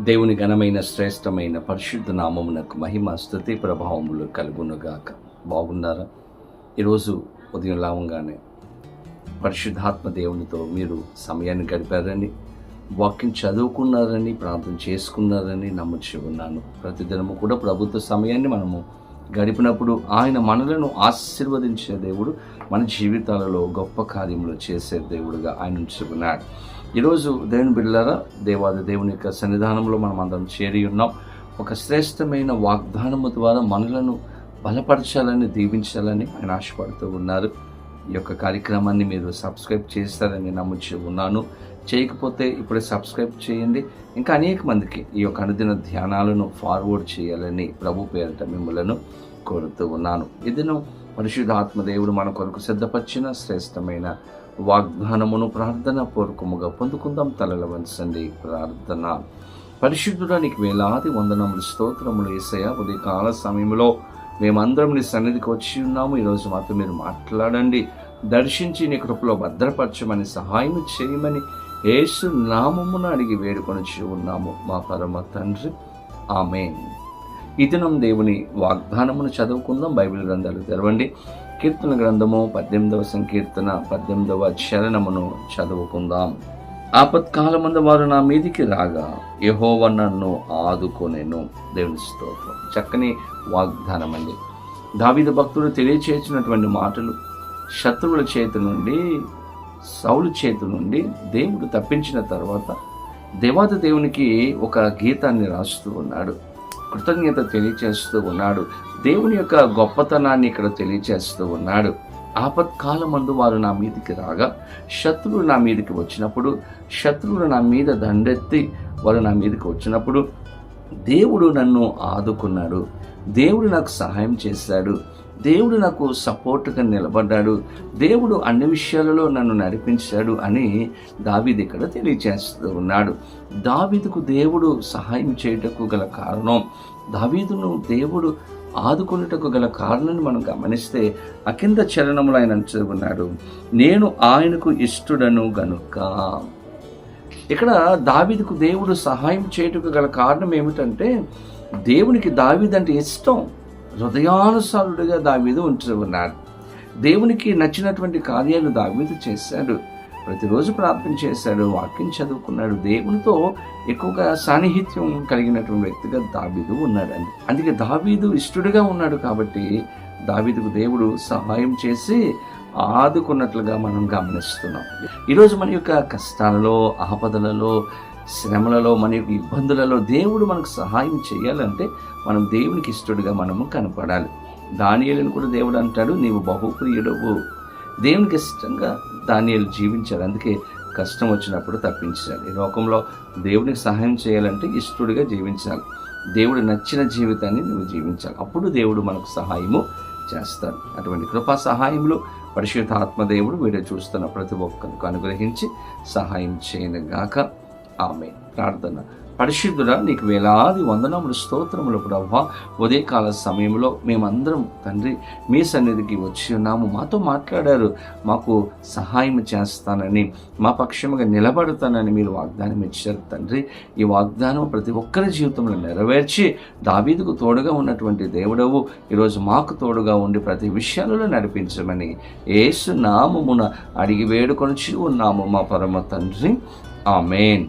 దేవుని ఘనమైన శ్రేష్టమైన పరిశుద్ధ నామమునకు మహిమ స్థుతి ప్రభావములు కలుగునుగాక. బాగున్నారా? ఈరోజు ఉదయం లావంగానే పరిశుద్ధాత్మ దేవునితో మీరు సమయాన్ని గడిపారని వాక్యం చదువుకున్నారని ప్రార్థన చేసుకున్నారని నమ్ముచి ఉన్నాను. ప్రతిదినము కూడా ప్రభుత్వ సమయాన్ని మనము గడిపినప్పుడు ఆయన మనలను ఆశీర్వదించే దేవుడు మన జీవితాలలో గొప్ప కార్యములు చేసే దేవుడుగా ఆయన ఉంచుకున్నాడు ఈరోజు దేవుని బిడ్డలారా దేవాది దేవుని యొక్క సన్నిధానంలో మనం అందరం చేరి ఉన్నాం. ఒక శ్రేష్టమైన వాగ్దానము ద్వారా మనలను బలపరచాలని దీవించాలని ఆయన ఆశపడుతూ ఉన్నారు. ఈ యొక్క కార్యక్రమాన్ని మీరు సబ్స్క్రైబ్ చేస్తారని నమ్ముచి ఉన్నాను. చేయకపోతే ఇప్పుడే సబ్స్క్రైబ్ చేయండి. ఇంకా అనేక మందికి ఈ యొక్క అనుదిన ధ్యానాలను ఫార్వర్డ్ చేయాలని ప్రభు పేరిట మిమ్మలను కోరుతూ ఉన్నాను. ఇదిను పరిశుద్ధాత్మ దేవుడు మన కొరకు సిద్ధపరిచిన శ్రేష్టమైన వాగ్దానమును ప్రార్థన పూర్వకముగా పొందుకుందాం. తలల వంచండి ప్రార్థన. పరిశుద్ధుడానికి వేలాది వందనములు స్తోత్రములు వేసయ ఉదయకాల సమయంలో మేమందరం నీ సన్నిధికి వచ్చి ఉన్నాము. ఈరోజు మాతో మీరు మాట్లాడండి. దర్శించి నీ కృపలో భద్రపరచమని సహాయం చేయమని యేసు నామమున అడిగి వేడుకొని ఉన్నాము. మా పరమ తండ్రి. ఆమెన్. ఈ దినం దేవుని వాగ్దానమును చదువుకుందాం. బైబిల్ గ్రంథాలు తెరవండి. కీర్తన గ్రంథము పద్దెనిమిదవ సంకీర్తన పద్దెనిమిదవ చరణమును చదువుకుందాం. ఆపత్కాలమందు వారు నా మీదికి రాగా యహోవ నన్ను ఆదుకొనేను. దేవుని స్తోత్రం. చక్కని వాగ్దానం అండి దావిద భక్తుడు తెలియచేసినటువంటి మాటలు శత్రువుల చేతి నుండి సౌలు చేతి నుండి దేవుడు తప్పించిన తర్వాత దేవాత దేవునికి ఒక గీతాన్ని రాస్తూ ఉన్నాడు. కృతజ్ఞత తెలియచేస్తూ ఉన్నాడు. దేవుని యొక్క గొప్పతనాన్ని ఇక్కడ తెలియచేస్తూ ఉన్నాడు. ఆపత్కాలమందు వారు నా మీదకి రాగా శత్రువులు నా మీదకి వచ్చినప్పుడు శత్రువులు నా మీద దండెత్తి వారు నా మీదకి వచ్చినప్పుడు దేవుడు నన్ను ఆదుకున్నాడు. దేవుడు నాకు సహాయం చేశాడు. దేవుడు నాకు సపోర్ట్గా నిలబడ్డాడు. దేవుడు అన్ని విషయాలలో నన్ను నడిపించాడు అని దావీది ఇక్కడ తెలియచేస్తూ ఉన్నాడు. దావీదుకు దేవుడు సహాయం చేయుటకు గల కారణం దావీదును దేవుడు ఆదుకున్నటకు గల కారణాన్ని మనం గమనిస్తే అకింద చరణములు ఆయన అంటున్నాడు నేను ఆయనకు ఇష్టడను గనుక. ఇక్కడ దావీదుకు దేవుడు సహాయం చేయుటకు గల కారణం ఏమిటంటే దేవునికి దావీదంటే ఇష్టం. హృదయానుసారుడిగా దావీదు ఉంటూ దేవునికి నచ్చినటువంటి కార్యాలు దావీదు చేశాడు. ప్రతిరోజు ప్రార్థన చేశాడు వాక్యం చదువుకున్నాడు. దేవునితో ఎక్కువగా సాన్నిహిత్యం కలిగినటువంటి వ్యక్తిగా దావీదు ఉన్నాడండి. అందుకే దావీదు ఇష్టడుగా ఉన్నాడు కాబట్టి దావీదుకు దేవుడు సహాయం చేసి ఆదుకున్నట్లుగా మనం గమనిస్తున్నాం. ఈరోజు మన యొక్క కష్టాలలో ఆపదలలో శ్రమలలో మన యొక్క ఇబ్బందులలో దేవుడు మనకు సహాయం చేయాలంటే మనం దేవునికి ఇష్టడుగా మనము కనపడాలి. దానియలను కూడా దేవుడు అంటాడు నీవు బహుప్రియుడవు. దేవునికి ఇష్టంగా దానియలు జీవించాలి. అందుకే కష్టం వచ్చినప్పుడు తప్పించాలి. ఈ లోకంలో దేవునికి సహాయం చేయాలంటే ఇష్టడిగా జీవించాలి. దేవుడు నచ్చిన జీవితాన్ని నువ్వు జీవించాలి. అప్పుడు దేవుడు మనకు సహాయము చేస్తాడు. అటువంటి కృపా సహాయములు పరిశుద్ధ ఆత్మదేవుడు వీడియో చూస్తున్న ప్రతి ఒక్కరికి అనుగ్రహించి సహాయం చేయనుగాక ఆమె ప్రార్థన పరిశుద్ధుడ నీకు వేలాది వందనములు స్తోత్రములు ప్రభా. ఉదయకాల సమయంలో మేమందరం తండ్రి మీ సన్నిధికి వచ్చి ఉన్నాము. మాతో మాట్లాడారు మాకు సహాయం చేస్తానని మా పక్షముగా నిలబడతానని మీరు వాగ్దానం ఇచ్చారు తండ్రి. ఈ వాగ్దానం ప్రతి ఒక్కరి జీవితంలో నెరవేర్చి దావీదుకు తోడుగా ఉన్నటువంటి దేవుడవు ఈరోజు మాకు తోడుగా ఉండి ప్రతి విషయాలలో నడిపించమని ఏసు నామమున అడిగి వేడుకొని ఉన్నాము మా పరమ తండ్రి. ఆమెన్.